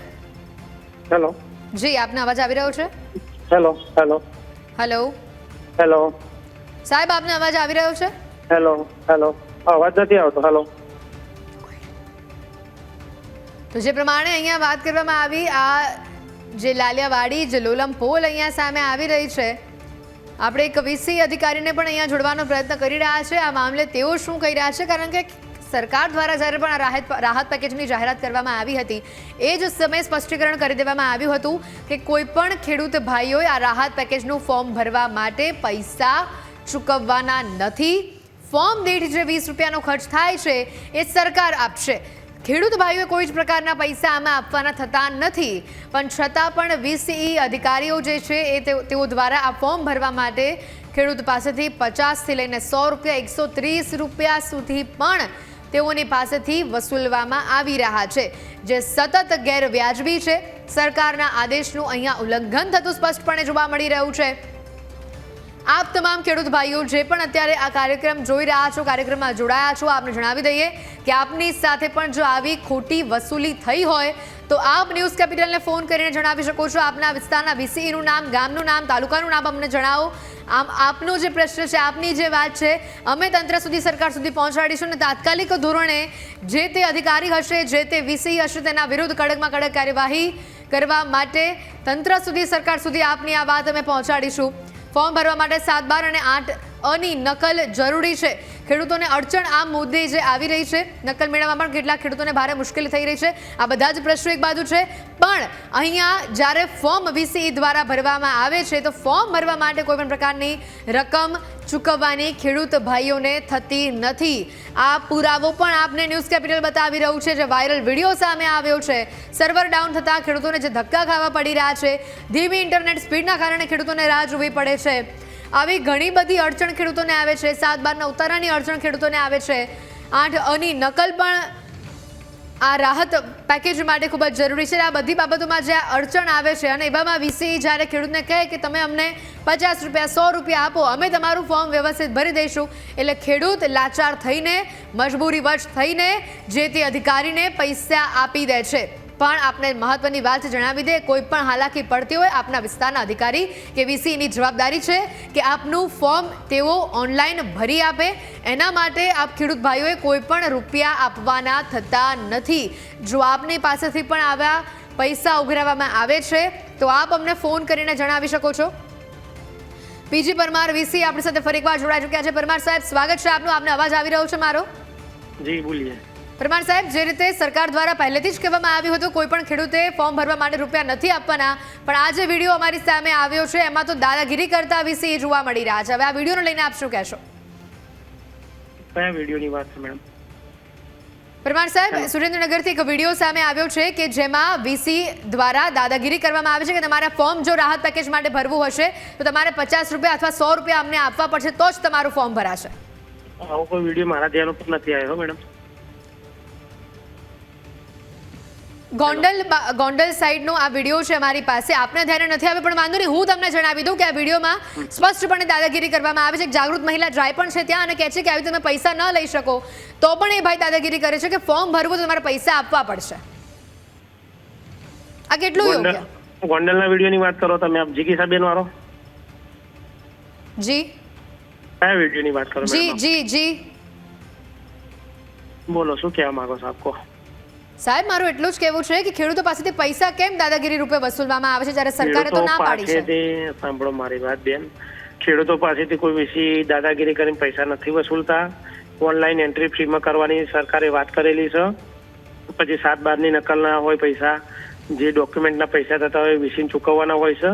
હેલો. જી આપને અવાજ આવી રહ્યો છે? Hello hello. હલો. હેલો. સાહેબ આપને અવાજ આવી રહ્યો છે? Hello hello. અવાજ નથી આવતો હેલો. તો જે પ્રમાણે અહીંયા વાત કરવામાં આવી, આ જે લાલિયાવાડી, જે લોલમ પોલ અહીંયા સામે આવી રહી છે, આપણે એક વીસી અધિકારીને પણ અહીંયા જોડવાનો પ્રયત્ન કરી રહ્યા છે. આ મામલે તેઓ શું કહી રહ્યા છે? કારણ કે સરકાર દ્વારા જ્યારે પણ રાહત રાહત પેકેજની જાહેરાત કરવામાં આવી હતી, એ જ સમયે સ્પષ્ટીકરણ કરી દેવામાં આવ્યું હતું કે કોઈ પણ ખેડૂત ભાઈઓએ આ રાહત પેકેજનું ફોર્મ ભરવા માટે પૈસા ચૂકવવાના નથી. ફોર્મ દીઠ જે વીસ રૂપિયાનો ખર્ચ થાય છે, એ સરકાર આપશે. ખેડૂત ભાઈઓએ કોઈ જ પ્રકારના પૈસા આમાં આપવાના થતા નથી. પણ છતાં પણ વીસીઈ અધિકારીઓ જે છે એ તેઓ દ્વારા આ ફોર્મ ભરવા માટે ખેડૂત પાસેથી પચાસથી લઈને સો રૂપિયા, એકસો ત્રીસ રૂપિયા સુધી પણ તેઓની પાસેથી વસૂલવામાં આવી રહ્યા છે. જે સતત ગેરવ્યાજબી છે. સરકારના આદેશનું અહીંયા ઉલ્લંઘન થતું સ્પષ્ટપણે જોવા મળી રહ્યું છે. આપ તમામ ખેડૂત ભાઈઓ જે પણ અત્યારે આ કાર્યક્રમ જોઈ રહ્યા છો, કાર્યક્રમમાં જોડાયા છો, આપને જણાવી દઈએ કે આપની સાથે પણ જો આવી ખોટી વસૂલી થઈ હોય, તો આપ ન્યૂઝ કેપિટલને ફોન કરીને જણાવી શકો છો. આપના વિસ્તારના વીસીઈનું નામ, ગામનું નામ, તાલુકાનું નામ અમને જણાવો. આમ આપનો જે પ્રશ્ન છે, આપની જે વાત છે, અમે તંત્ર સુધી, સરકાર સુધી પહોંચાડીશું અને તાત્કાલિક ધોરણે જે તે અધિકારી હશે, જે તે વીસી હશે, તેના વિરુદ્ધ કડકમાં કડક કાર્યવાહી કરવા માટે તંત્ર સુધી, સરકાર સુધી આપની આ વાત અમે પહોંચાડીશું. ફોર્મ ભરવા માટે સાત બાર અને આઠ અની નકલ જરૂરી છે. ખેડૂતોને અડચણ આ મુદ્દે જે આવી રહી છે, નકલ મેળવવામાં પણ કેટલાક ખેડૂતોને ભારે મુશ્કેલી થઈ રહી છે. આ બધા જ પ્રશ્નો એક બાજુ છે. પણ અહીંયા જ્યારે ફોર્મ વીસીઈ દ્વારા ભરવામાં આવે છે, તો ફોર્મ ભરવા માટે કોઈ પણ પ્રકારની રકમ ચૂકવવાની ખેડૂત ભાઈઓને થતી નથી. આ પુરાવો પણ આપને ન્યૂઝ કેપિટલ બતાવી રહ્યું છે, જે વાયરલ વીડિયો સામે આવ્યો છે. સર્વર ડાઉન થતાં ખેડૂતોને જે ધક્કા ખાવા પડી રહ્યા છે, ધીમી ઇન્ટરનેટ સ્પીડના કારણે ખેડૂતોને રાહ જોવી પડે છે. આવી ઘણી બધી અડચણ ખેડૂતોને આવે છે. સાત બારના ઉતારાની અડચણ ખેડૂતોને આવે છે. આઠ અની નકલ પણ આ રાહત પેકેજ માટે ખૂબ જ જરૂરી છે. આ બધી બાબતોમાં જે અડચણ આવે છે અને એવામાં વીસી જ્યારે ખેડૂતને કહે કે તમે અમને પચાસ રૂપિયા, સો રૂપિયા આપો, અમે તમારું ફોર્મ વ્યવસ્થિત ભરી દઈશું. એટલે ખેડૂત લાચાર થઈને, મજબૂરી વશ થઈને, જે તે અધિકારીને પૈસા આપી દે છે. પણ આપને મહત્વની વાત જણાવી દે, કોઈ પણ હાલાકી પડતી હોય, આપના વિસ્તારના અધિકારી કે વીસીની જવાબદારી છે કે આપનું ફોર્મ તેઓ ઓનલાઈન ભરી આપે. એના માટે આપ ખેડૂત ભાઈઓએ કોઈ પણ રૂપિયા આપવાના થતા નથી. જો આપની પાસેથી પણ આવ્યા પૈસા ઉઘરાવવામાં આવે છે, તો આપ અમને ફોન કરીને જણાવી શકો છો. પીજી પરમાર વીસી આપણી સાથે ફરી એકવાર જોડાઈ ચૂક્યા છે. પરમાર સાહેબ, સ્વાગત છે આપનું. આપને અવાજ આવી રહ્યો છે મારો? જી, બોલીએ. પરમાર સાહેબ જે રીતે સરકાર દ્વારા પહેલેથી જ કહેવામાં આવ્યું હતું કોઈ પણ ખેડૂતે ફોર્મ ભરવા માટે રૂપિયા નથી આપવાના પણ આ જે વીડિયો અમારી સામે આવ્યો છે એમાં તો દાદાગીરી કરતા વિશે એ જોવા મળી રહ્યા છે. હવે આ વિડીયોને લઈને આપ શું કહેશો? કયા વિડીયોની વાત છે મેડમ? પ્રમાણ સાહેબ સુરેન્દ્રનગરથી એક વીડિયો સામે આવ્યો છે કે જેમાં વીસી દ્વારા દાદાગીરી કરવામાં આવે છે કે તમારા ફોર્મ જો રાહત પેકેજ માટે ભરવું હશે તો તમારે પચાસ રૂપિયા અથવા સો રૂપિયા અમને આપવા પડશે તો જ તમારું ફોર્મ ભરાશે. આવો કોઈ વીડિયો મારા ધ્યાન ઉપર નથી આવ્યો મેડમ. ગોંડલ ગોંડલ સાઈડનો આ વીડિયો છે અમારી પાસે. આપને ધ્યાને નથી આવે પણ વાંધો નહીં. હું તમને જણાવી દઉં કે આ વિડીયોમાં સ્પષ્ટપણે દાદાગીરી કરવામાં આવે છે. એક જાગૃત મહિલા ડ્રાય પણ છે ત્યાં અને કહે છે કે આવી તમે પૈસા ન લઈ શકો તો પણ એ ભાઈ દાદાગીરી કરે છે કે ફોર્મ ભરવું તો તમારે પૈસા આપવા પડશે. આ કેટલું યોગ્ય? ગોંડલ ગોંડલના વિડીયોની વાત કરો તમે આપ. જીગીસાબેન વાળો જી. કયા વિડીયોની વાત કરો જી જી જી. બોલો શું કહેવા માંગો છો આપ? કહો. સાહેબ મારું એટલું જ કહેવું છે કે ખેડૂતો પાસેથી પૈસા કેમ દાદાગીરી રૂપે વસૂલવામાં આવે છે? જ્યારે સરકારે તો ના પાડી છે. સાંભળો મારી વાત બેન ખેડૂતો પાસેથી કોઈ વિશી દાદાગીરી કરીને પૈસા નથી વસૂલતા. ઓનલાઈન એન્ટ્રી ફ્રીમાં કરવાની સરકારે વાત કરેલી છે. પછી સાત બારની નકલના હોય પૈસા જે ડોક્યુમેન્ટના પૈસા થતા હોય વિશીને ચૂકવવાના હોય છે.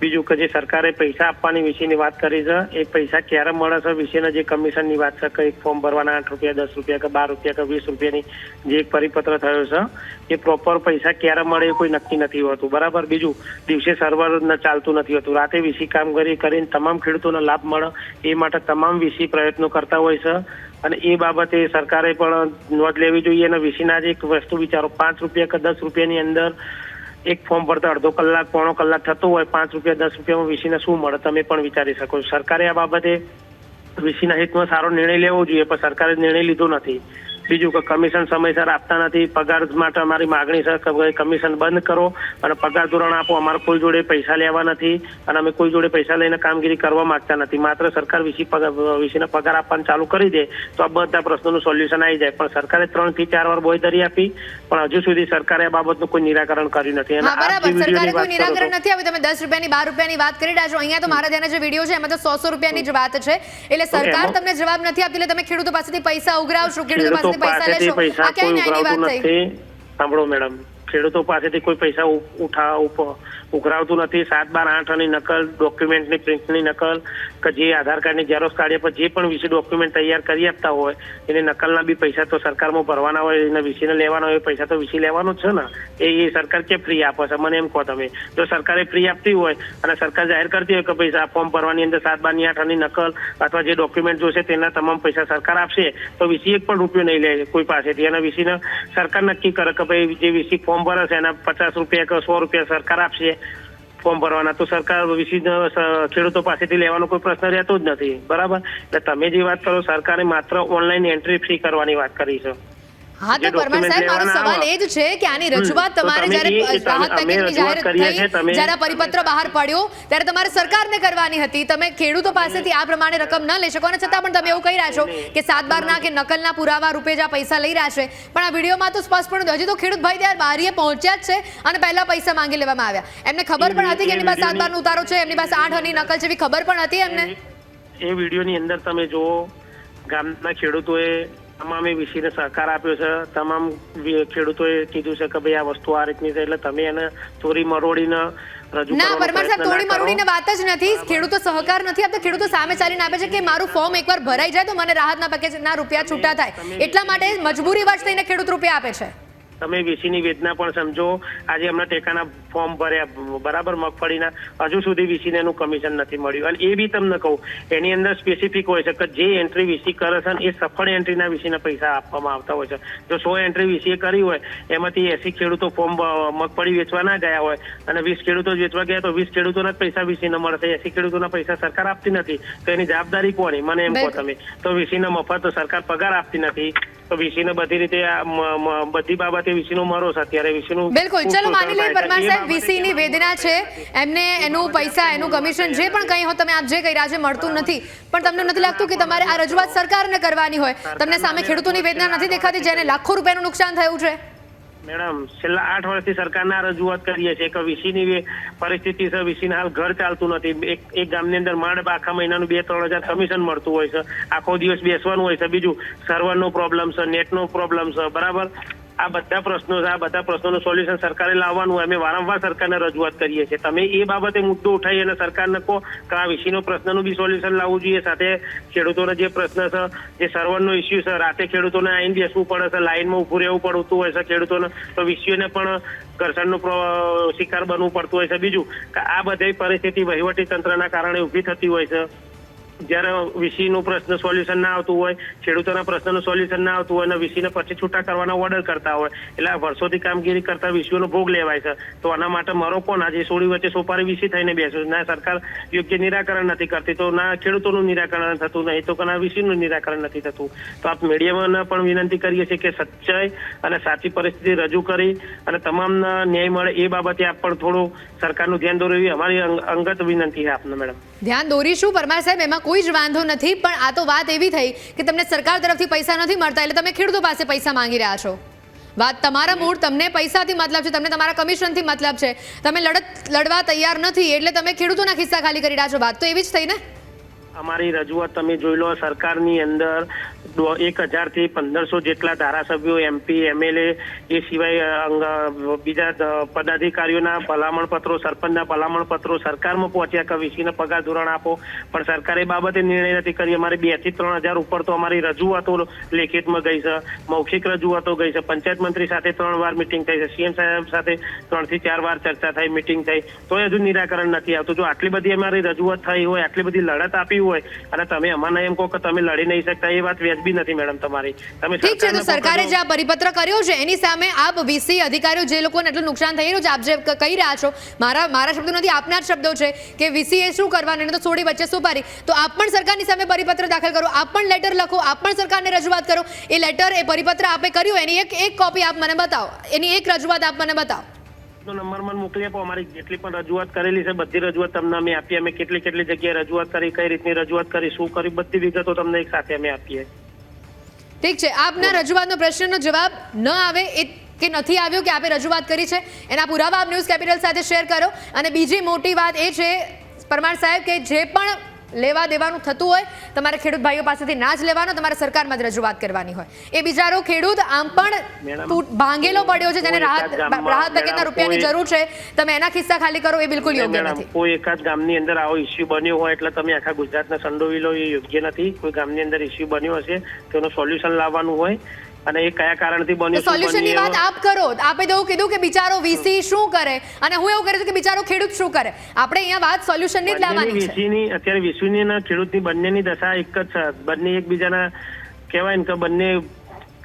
બીજું કે જે સરકારે પૈસા આપવાની વિશેની વાત કરી છે, એ પૈસા ક્યારે મળે છે વિશેના જે કમિશનની વાત છે, કે એક ફોર્મ ભરવાના આઠ રૂપિયા, દસ રૂપિયા કે બાર રૂપિયા કે વીસ રૂપિયાની જે એક પરિપત્ર થયો છે, એ પ્રોપર પૈસા ક્યારે મળે એ કોઈ નક્કી નથી હોતું. બરાબર? બીજું, દિવસે સર્વર ચાલતું નથી હોતું. રાતે વીસી કામગીરી કરીને તમામ ખેડૂતોને લાભ મળે, એ માટે તમામ વીસી પ્રયત્નો કરતા હોય છે. અને એ બાબતે સરકારે પણ નોંધ લેવી જોઈએ અને વીસીના જ એક વસ્તુ વિચારો, પાંચ રૂપિયા કે દસ રૂપિયાની અંદર એક ફોર્મ ભરતા અડધો કલાક, પોણો કલાક થતો હોય, પાંચ રૂપિયા, દસ રૂપિયામાં વીસીને શું મળે, તમે પણ વિચારી શકો. છો સરકારે આ બાબતે વીસીના હિતમાં સારો નિર્ણય લેવો જોઈએ, પણ સરકારે નિર્ણય લીધો નથી. બીજું કે કમિશન સમયસર આપતા નથી. પગાર માટે અમારી માગણી છે કે કમિશન બંધ કરો અને પગાર ધોરણ આપો. અમારે કોઈ જોડે પૈસા લેવા નથી અને અમે કોઈ જોડે પૈસા લઈને કામગીરી કરવા માંગતા નથી. માત્ર સરકાર વિશે પગાર વીસીને પગાર આપવાનું ચાલુ કરી દે તો આ બધા પ્રશ્નોનું સોલ્યુશન આવી જાય. પણ સરકારે ત્રણથી ચાર વાર બોયધરી આપી પણ હજુ સુધી સરકારે આ બાબતનું કોઈ નિરાકરણ કર્યું નથી. અને બરાબર. સરકારે કોઈ નિરાકરણ નથી આવ્યું તમે દસ રૂપિયાની બાર રૂપિયાની વાત કરી રહ્યા છો. અહીંયા તો મારા ધ્યાને જે વીડિયો છે એમાં તો સો સો રૂપિયાની જ વાત છે. એટલે સરકાર તમને જવાબ નથી આપતી એટલે તમે ખેડૂતો પાસેથી પૈસા ઉઘરાવશો. ખેડૂતો ખેડૂતો પાસેથી પૈસા લેશો? આ ક્યાંય કોઈ ન્યાયની વાત થઈ? નથી. સાંભળો મેડમ. ખેડૂતો પાસેથી કોઈ પૈસા ઉઠાવ ઉઠા ઉપ- ઉઘરાવતું નથી. સાત, બાર, આઠની નકલ ડોક્યુમેન્ટની પ્રિન્ટની નકલ, કે જે આધાર કાર્ડની ઝેરોક્ષ કાઢીએ પર જે પણ વિશે ડોક્યુમેન્ટ તૈયાર કરી આપતા હોય, એને નકલના બી પૈસા તો સરકારમાં ભરવાના હોય, એના વીસીને લેવાના હોય પૈસા તો વિશે લેવાનું છે ને. એ એ સરકાર કે ફ્રી આપે છે? મને એમ કહો તમે. જો સરકારે ફ્રી આપતી હોય અને સરકાર જાહેર કરતી હોય કે પૈસા ફોર્મ ભરવાની અંદર સાત, બારની આઠની નકલ અથવા જે ડોક્યુમેન્ટ જોશે તેના તમામ પૈસા સરકાર આપશે, તો વીસી એક પણ રૂપિયો નહીં લે કોઈ પાસેથી. એના વીસીને સરકાર નક્કી કરે કે ભાઈ જે વીસી ફોર્મ ભરે છે, એના પચાસ રૂપિયા કે સો રૂપિયા સરકાર આપશે ફોર્મ ભરવાના તો સરકાર વીસી ખેડૂતો પાસેથી લેવાનો કોઈ પ્રશ્ન રહેતો જ નથી. બરાબર? એટલે તમે જે વાત કરો, સરકારે માત્ર ઓનલાઈન એન્ટ્રી ફ્રી કરવાની વાત કરી છે. હા તો પરમાર સાહેબ મારો સવાલ એ જ છે કે આની રજૂઆત તમારે જ્યારે રાહત પેકેજની જાહેરાત થઈ જ્યારે પરિપત્ર બહાર પડ્યો ત્યારે તમારે સરકારને કરવાની હતી. તમે ખેડૂતો પાસેથી આ પ્રમાણે રકમ ન લઈ શકો અને છતાં પણ તમે એવું કહી રહ્યા છો કે સાત બારના કે નકલના પુરાવા રૂપે જ આ પૈસા લઈ રહ્યા છે. પણ આ વિડીયોમાં તો સ્પષ્ટપણે હજી તો ખેડૂત ભાઈ ત્યાં બારીએ પહોંચ્યા જ છે અને પહેલા પૈસા માંગી લેવામાં આવ્યા. એમને ખબર પણ હતી કે એમની પાસે સાત બારનો ઉતારો છે એમની પાસે આઠ અની નકલ છે એવી ખબર પણ હતી એમને? એ વિડીયોની અંદર તમે જુઓ ગામના ખેડૂતોએ તમામે વિષયને સહકાર આપ્યો છે. તમામ ખેડૂતોએ કીધું છે કે ભાઈ આ વસ્તુ આ રીતની છે એટલે તમે એને ચોરી મરોડીને ના પરમાર સાહેબ તોડી મરોડીને વાત જ નથી. ખેડૂતો સહકાર નથી આપતા. ખેડૂતો સામે ચાલીને આપે છે કે મારું ફોર્મ એકવાર ભરાઈ જાય તો મને રાહતના પેકેજના રૂપિયા છૂટા થાય. એટલા માટે મજબૂરી વશ થઈને ખેડૂત રૂપિયા આપે છે. તમે વીસીની વેદના પણ સમજો. આજે એમના ટેકાના ફોર્મ ભર્યા બરાબર મગફળીના. હજુ સુધી વીસીને એનું કમિશન નથી મળ્યું. અને એ બી તમને કહું એની અંદર સ્પેસિફિક હોય છે કે જે એન્ટ્રી વીસી કરે છે એ સફળ એન્ટ્રીના વીસીને પૈસા આપવામાં આવતા હોય છે. જો સો એન્ટ્રી વીસીએ કરી હોય એમાંથી એસી ખેડૂતો ફોર્મ મગફળી વેચવા ના ગયા હોય અને વીસ ખેડૂતો વેચવા ગયા તો વીસ ખેડૂતોના જ પૈસા વીસીને મળશે. એસી ખેડૂતોના પૈસા સરકાર આપતી નથી. તો એની જવાબદારી કોની? મને એમ કહો તમે. તો વીસીને મફત સરકાર પગાર આપતી નથી. તો વીસીને બધી રીતે બધી બાબતે વિષયનો મરો છે અત્યારે વિષયનું બિલકુલ. ચલો માની લઈએ પરમાર સાહેબ વીસીની વેદના છે. એમને એનું પૈસા એનું કમિશન જે પણ કંઈ હો તમે આપ જે કહી રહ્યા છે મળતું નથી પણ તમને નથી લાગતું કે તમારે આ રજૂઆત સરકારને કરવાની હોય? તમને સામે ખેડૂતોની વેદના નથી દેખાતી જેને લાખો રૂપિયાનું નુકસાન થયું છે? મેડમ, છેલ્લા આઠ વર્ષથી સરકારના રજૂઆત કરીએ છીએ કે વીસીની પરિસ્થિતિ છે વીસીને હાલ ઘર ચાલતું નથી. એક એક ગામની અંદર માંડ આખા મહિનાનું બે ત્રણ હજાર કમિશન મળતું હોય છે. આખો દિવસ બેસવાનું હોય છે. બીજું સર્વરનો પ્રોબ્લેમ છે નેટનો પ્રોબ્લેમ છે. બરાબર? આ બધા પ્રશ્નો છે, આ બધા પ્રશ્નોનું સોલ્યુશન સરકારે લાવવાનું અમે વારંવાર સરકારને રજૂઆત કરીએ છીએ. તમે એ બાબતે મુદ્દો ઉઠાવી અને સરકારને કહો કે આ વિષયનો પ્રશ્નનું બી સોલ્યુશન લાવવું જોઈએ. સાથે ખેડૂતોનો જે પ્રશ્ન છે, જે સર્વરનો ઇસ્યુ છે, રાતે ખેડૂતોને આવીને બેસવું પડે છે, લાઈનમાં ઊભું રહેવું પડતું હોય છે ખેડૂતોને. તો વિષયોને પણ ઘર્ષણનું શિકાર બનવું પડતું હોય છે. બીજું, કે આ બધી પરિસ્થિતિ વહીવટી તંત્રના કારણે ઊભી થતી હોય છે. જ્યારે વીસીનું પ્રશ્ન સોલ્યુશન ના આવતું હોય, ખેડૂતોના પ્રશ્નનું સોલ્યુશન ના આવતું હોય અને વીસીને પછી છૂટા કરવાના ઓર્ડર કરતા હોય, એટલે આ વર્ષોથી કામગીરી કરતા વીસીઓનો ભોગ લેવાય છે. તો આના માટે મારો કોણ આજે સોળી વચ્ચે સોપારી વીસી થઈને બેસ્યું ના, સરકાર યોગ્ય નિરાકરણ નથી કરતી, તો ના ખેડૂતોનું નિરાકરણ થતું, નહીં તો ના વીસીનું નિરાકરણ નથી થતું. તો આપ મીડિયામાં પણ વિનંતી કરીએ છીએ કે સચ્ચાઈ અને સાચી પરિસ્થિતિ રજૂ કરી અને તમામના ન્યાય મળે એ બાબતે આપ પણ થોડું સરકારનું ધ્યાન દોરવી અમારી અંગત વિનંતી છે આપને, મેડમ. ધ્યાન દોરીશું. પરમાર સાહેબ, એમાં કોઈ જ વાંધો નથી, પણ આ તો વાત એવી થઈ કે તમને સરકાર તરફથી પૈસા નથી મળતા, એટલે તમે ખેડૂતો પાસે પૈસા માંગી રહ્યા છો. વાત તમારા મૂળ, તમને પૈસાથી મતલબ છે, તમને તમારા કમિશનથી મતલબ છે. તમે લડત, લડવા તૈયાર નથી, એટલે તમે ખેડૂતોના ખિસ્સા ખાલી કરી રહ્યા છો. વાત તો એવી જ થઈ ને? અમારી રજૂઆત તમે જોઈ લો, સરકારની અંદર દો- હજારથી પંદરસો જેટલા ધારાસભ્યો એમપી એમએલએ એ સિવાય બીજા પદાધિકારીઓના ભલામણ પત્રો સરપંચના ભલામણ પત્રો સરકારમાં પહોંચ્યા કે વીસીને પગાર ધોરણ આપો. પણ સરકારે બાબતે નિર્ણય નથી કરી અમારી બેથી ત્રણ હજાર ઉપર તો અમારી રજૂઆતો લેખિતમાં ગઈ છે, મૌખિક રજૂઆતો ગઈ છે. પંચાયત મંત્રી સાથે ત્રણ વાર મિટિંગ થઈ છે. સીએમ સાહેબ સાથે ત્રણથી ચાર વાર ચર્ચા થઈ, મિટિંગ થઈ. તો હજુ નિરાકરણ નથી આવતું. જો આટલી બધી અમારી રજૂઆત થઈ હોય, આટલી બધી લડત આપી હોય, અને તમે અમારે એમ કહો કે તમે લડી નહીં શકતા, એ વાત વ્યાજબી નથી મેડમ તમારી. તમે ઠીક છે તો સરકારે જે આ પરિપત્ર કર્યો છે એની સામે આપ વીસી અધિકારીઓ જે લોકોને એટલું નુકસાન થઈ રહ્યું છે આપ જે કહી રહ્યા છો મારા મારા શબ્દો નથી આપના જ શબ્દો છે કે વીસીએ શું કરવાનું એને તો થોડી વચ્ચે સુપારી તો આપ પણ સરકારની સામે પરિપત્ર દાખલ કરો આપ પણ લેટર લખો આપ પણ સરકારને રજૂઆત કરો. એ લેટર એ પરિપત્ર આપે કર્યું એની એક એક કોપી આપ મને બતાવો એની એક રજૂઆત આપ મને બતાવો. નો નંબર મને મોકલી આપો અમારી જેટલી પણ રજૂઆત કરેલી છે, બધી રજૂઆત તમને અમે આપીએ. અમે કેટલી કેટલી જગ્યાએ રજૂઆત કરી, કઈ રીતની રજૂઆત કરી, શું કરી, બધી વિગતો તમને એક સાથે અમે આપીએ. ઠીક છે. આપના રજૂઆતનો પ્રશ્નનો જવાબ ન આવે એ કે નથી આવ્યો કે આપે રજૂઆત કરી છે, એના પુરાવા આપ ન્યૂઝ કેપિટલ સાથે શેર કરો. અને બીજી મોટી વાત એ છે, પરમાર સાહેબ, કે જે પણ લેવા દેવાનું થતું હોય તમારે ખેડૂત ભાઈઓ પાસેથી ના જ લેવાનો તમારે સરકારમાં જ રજૂઆત કરવાની હોય. એ બિચારો ખેડૂત આમ પણ ભાંગેલો પડ્યો છે જેને રાહત રાહત મેડમ, રૂપિયાની જરૂર છે. તમે એના ખિસ્સા ખાલી કરો એ બિલકુલ યોગ્ય નથી. કોઈ એકાદ ગામની અંદર આવો ઇસ્યુ બન્યો હોય એટલે તમે આખા ગુજરાતને સંડોવી લો એ યોગ્ય નથી. કોઈ ગામની અંદર ઇસ્યુ બન્યો હશે તેનું સોલ્યુશન લાવવાનું હોય. અને એ કયા કારણથી બન્યું સોલ્યુશન સોલ્યુશનની વાત આપ કરો. આપે તો કીધું કે બિચારો વીસી શું કરે? અને હું એવું કરું છું કે બિચારો ખેડૂત શું કરે? આપણે અહીંયા વાત સોલ્યુશનની જ લાવવાની છે. વીસીની અત્યારે વિશ્વની અને ખેડૂતની બંનેની દશા એક જ છે. બંને એકબીજાના કહેવાય ને કે બંને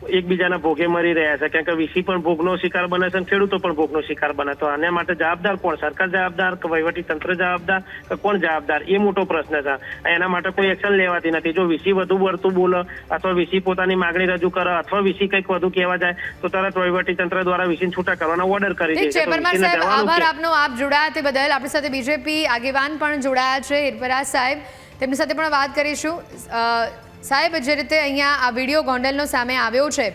એકબીજાના ભોગે મરી રહ્યા છે. કારણ કે વિસી પણ ભોગનો શિકાર બને છે અને ખેડૂતો પણ ભોગનો શિકાર બને તો આને માટે જવાબદાર કોણ? સરકાર જવાબદાર કે વહીવટી તંત્ર જવાબદાર? કે કોણ જવાબદાર? એ મોટો પ્રશ્ન છે. એના માટે કોઈ એક્શન લેવાતી નથી. જો વીસી વધુ પડતું બોલે અથવા વીસી પોતાની માગણી રજૂ કરે અથવા વીસી કંઈક વધુ કહેવા જાય તો તરત વહીવટી તંત્ર દ્વારા વીસી છૂટા કરવાનો ઓર્ડર કરી દે છે. આભાર આપનો આપ જોડાયા તે બદલ. આપણી સાથે બીજેપી આગેવાન પણ જોડાયા છે હિરપરાજ સાહેબ. તેમની સાથે પણ વાત કરીશું. સાહેબ, જે રીતે અહીંયા આ વીડિયો ગોંડલનો સામે આવ્યો છે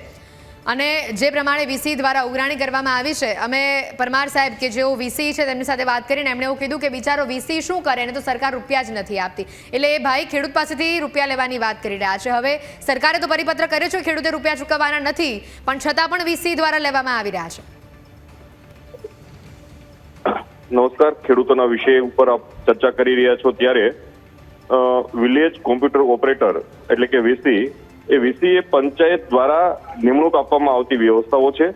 અને જે પ્રમાણે વીસી દ્વારા ઉઘરાણી કરવામાં આવી છે, અમે પરમાર સાહેબ કે જેઓ વીસી છે તેમની સાથે વાત કરીને એમણે એવું કીધું કે બિચારો વીસી શું કરે એને તો સરકાર રૂપિયા જ નથી આપતી. એટલે એ ભાઈ ખેડૂત પાસેથી રૂપિયા લેવાની વાત કરી રહ્યા છે. હવે સરકારે તો પરિપત્ર કર્યો છે ખેડૂતે રૂપિયા ચૂકવવાના નથી, પણ છતાં પણ વીસી દ્વારા લેવામાં આવી રહ્યા છે. નમસ્કાર. ખેડૂતોના વિષય ઉપર આપ ચર્ચા કરી રહ્યા છો ત્યારે વિલેજ કોમ્પ્યુટર ઓપરેટર એટલે કે વીસી એ વીસી એ પંચાયત દ્વારા નિમણૂક આપવામાં આવતી વ્યવસ્થાઓ છે.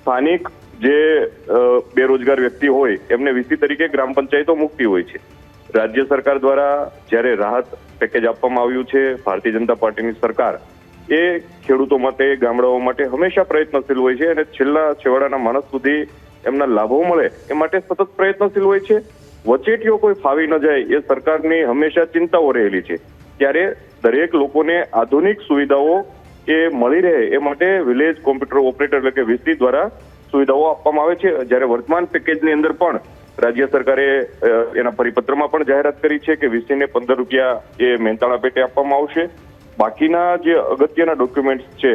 સ્થાનિક જે બેરોજગાર વ્યક્તિ હોય, એમને વીસી તરીકે ગ્રામ પંચાયતો મૂકતી હોય છે. રાજ્ય સરકાર દ્વારા જ્યારે રાહત પેકેજ આપવામાં આવ્યું છે, ભારતીય જનતા પાર્ટીની સરકાર, એ ખેડૂતો માટે, ગામડાઓ માટે હંમેશા પ્રયત્નશીલ હોય છે અને છેલ્લા છેવાડાના માણસ સુધી એમના લાભો મળે એ માટે સતત પ્રયત્નશીલ હોય છે. વચેટીઓ કોઈ ફાવી ન જાય એ સરકારની હંમેશા ચિંતાઓ રહેલી છે. ત્યારે દરેક લોકોને આધુનિક સુવિધાઓ એ મળી રહે એ માટે વિલેજ કોમ્પ્યુટર ઓપરેટર એટલે કે વીસી દ્વારા સુવિધાઓ આપવામાં આવે છે. જ્યારે વર્તમાન પેકેજની અંદર પણ રાજ્ય સરકારે એના પરિપત્રમાં પણ જાહેરાત કરી છે કે વીસીને પંદર રૂપિયા એ મહેનતાણા પેટે આપવામાં આવશે. બાકીના જે અગત્યના ડોક્યુમેન્ટ્સ છે,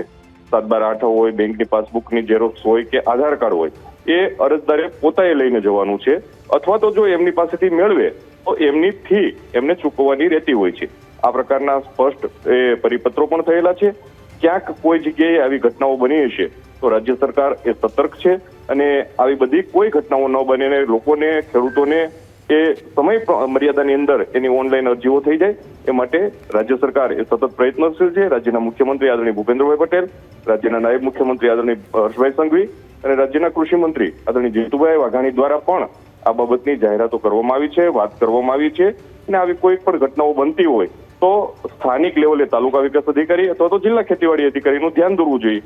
સાત બાર આઠ હોય, બેંકની પાસબુકની ઝેરોક્સ હોય કે આધાર કાર્ડ હોય, એ અરજદારે પોતાએ લઈને જવાનું છે. અથવા તો જો એમની પાસેથી મેળવે, તો એમની ફી એમને ચૂકવવાની રહેતી હોય છે. આ પ્રકારના સ્પષ્ટ, એ, પરિપત્રો પણ થયેલા છે. ક્યાંક કોઈ જગ્યાએ આવી ઘટનાઓ બની હશે, તો રાજ્ય સરકાર એ સતર્ક છે અને આવી બધી કોઈ ઘટનાઓ ન બને ને લોકોને, ખેડૂતોને એ સમય મર્યાદાની અંદર એની ઓનલાઈન અરજીઓ થઈ જાય. એ માટે રાજ્ય સરકાર એ સતત પ્રયત્નશીલ છે. રાજ્યના મુખ્યમંત્રી આદરણીય ભૂપેન્દ્રભાઈ પટેલ, રાજ્યના નાયબ મુખ્યમંત્રી આદરણીય હર્ષભાઈ સંઘવી અને રાજ્યના કૃષિ મંત્રી આદરણીય જીતુભાઈ વાઘાણી દ્વારા પણ આ બાબતની જાહેરાતો કરવામાં આવી છે, વાત કરવામાં આવી છે અને આવી કોઈ પણ ઘટનાઓ બનતી હોય તો સ્થાનિક લેવલે તાલુકા વિકાસ અધિકારી અથવા તો જિલ્લા ખેતીવાડી અધિકારીનું ધ્યાન દોરવું જોઈએ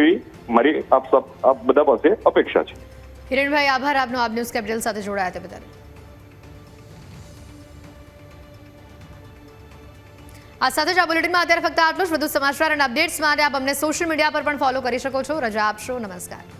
એવી મારી આપ આપ બધા પાસે અપેક્ષા છે. હિરેનભાઈ આભાર. આપનો આપ ન્યૂઝ કેપિટલ સાથે જોડાયા તે બદલ. આ સાથે જ આ બુલેટિનમાં અત્યારે ફક્ત આટલું જ. વધુ સમાચાર અને અપડેટ્સ માટે આપ અમને સોશિયલ મીડિયા પર પણ ફોલો કરી શકો છો. રજા આપશો. નમસ્કાર.